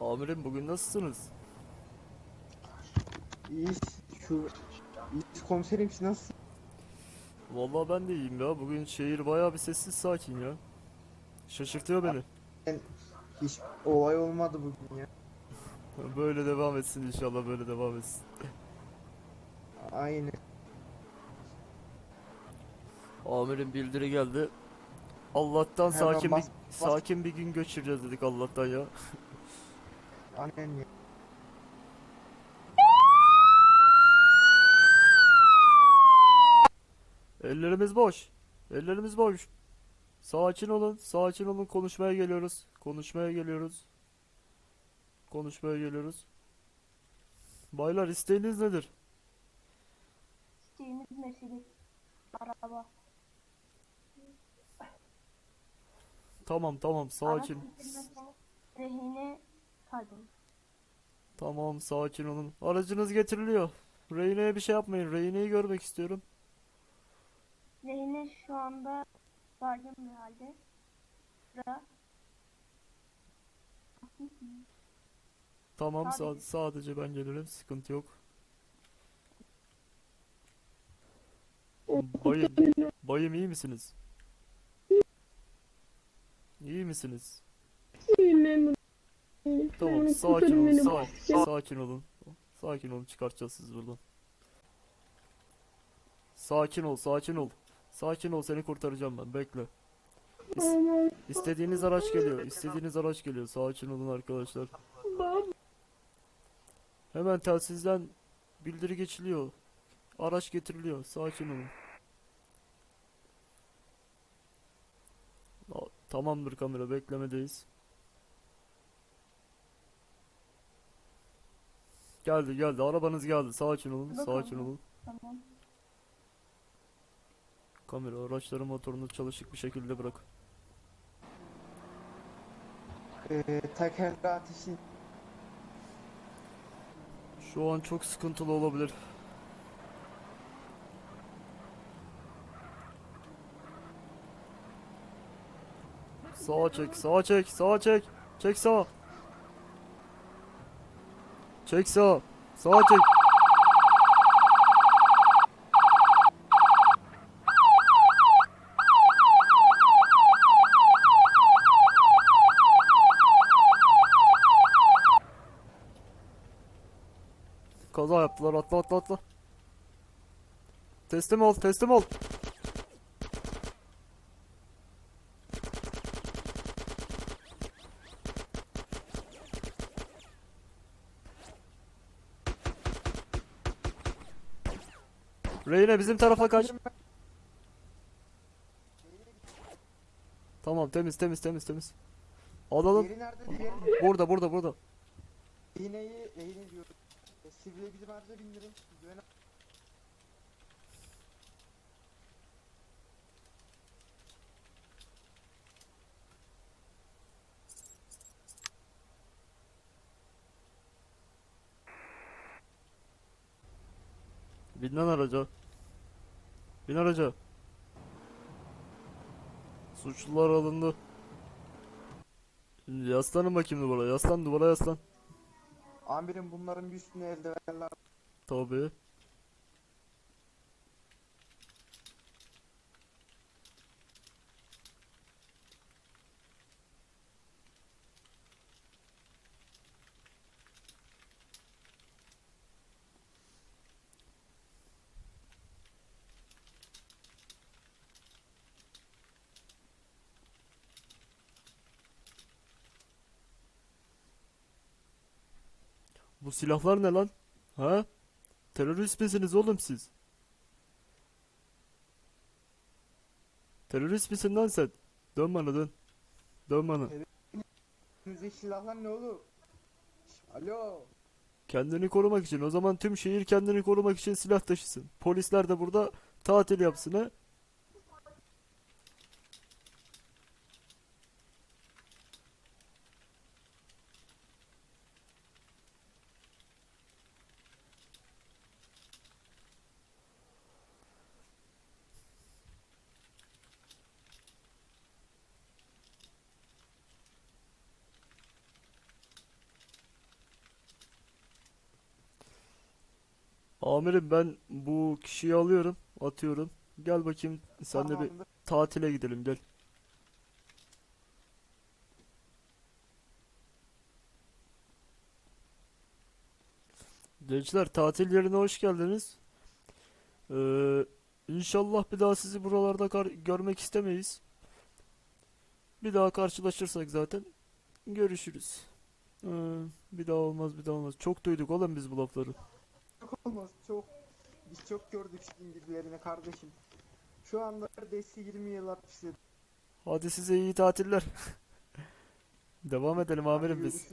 Amirim bugün nasılsınız? İyiyiz. Şu İyiyiz komiserim siz nasılsınız? Vallahi ben de iyiyim ya. Bugün şehir bayağı bir sessiz sakin ya. Şaşırtıyor beni. Hiç olay olmadı bugün ya. Böyle devam etsin inşallah böyle devam etsin. Aynen. Amirim bildiri geldi. Allah'tan Hemen sakin bir bas. sakin bir gün geçireceğiz dedik Allah'tan ya. Aynen ya. Ellerimiz boş. Ellerimiz boş. Sakin olun, sakin olun. Konuşmaya geliyoruz. Konuşmaya geliyoruz. Konuşmaya geliyoruz. Baylar isteğiniz nedir? İsteğimiz Mercedes. Araba. Tamam tamam sakin. Rehine pardon. Tamam sakin olun. Aracınız getiriliyor. Rehine'ye bir şey yapmayın. Rehine'yi görmek istiyorum. Rehine şu anda baygın bir halde. Sıra. Tamam sa- Sadece- sadece ben gelirim. Sıkıntı yok. Bayım, bayım iyi misiniz? İyi misiniz? Tamam sakin olun. sa- sakin olun. Sakin olun çıkartacağız sizi buradan. Sakin ol, sakin ol. Sakin ol seni kurtaracağım ben. Bekle. İs- İstediğiniz araç geliyor. İstediğiniz araç geliyor. Sakin olun arkadaşlar. Hemen telsizden bildiri geçiliyor. Araç getiriliyor. Sakin olun. Tamamdır kamera beklemedeyiz. Geldi geldi arabanız geldi. Sakin olun. Sakin olun. Tamam. Kamera araçların motorunu çalışık bir şekilde bırak. Ee, tekerle ateşi Şu an çok sıkıntılı olabilir. Sağa çek, sağa çek, sağa çek. Çek sağa. Çek sağa. Sağa çek. Kaza yaptılar. Atla atla atla. Teslim ol, teslim ol. Reyne bizim tarafa kaç. Tamam temiz temiz temiz temiz. Alalım. Diğeri nerede? Diğeri. Burada burada burada. Rehineyi, rehine diyorum. E, sivile bizim araca bindirin. Güven Bin lan araca. Bin araca. Suçlular alındı. Yaslanın bakayım duvara. Yaslan duvara yaslan. Amirim bunların bir üstüne eldivenler. Tabii. Bu silahlar ne lan? Ha? Terörist misiniz oğlum siz? Terörist misin lan sen? Dön bana dön. Dön bana. Önünüzdeki silahlar ne oğlum? Alo. Kendini korumak için. O zaman tüm şehir kendini korumak için silah taşısın. Polisler de burada tatil yapsın ha. Amirim ben bu kişiyi alıyorum, atıyorum. Gel bakayım sen de bir Tamamdır. tatile gidelim gel. Gençler tatil yerine hoş geldiniz. Ee, inşallah bir daha sizi buralarda kar- görmek istemeyiz. Bir daha karşılaşırsak zaten görüşürüz. Ee, bir daha olmaz bir daha olmaz. Çok duyduk oğlum biz bu lafları. Olmaz çok. Biz çok gördük sizin kardeşim. Şu anda neredeyse 20 yıl hapiste. Hadi size iyi tatiller. Devam edelim amirim biz.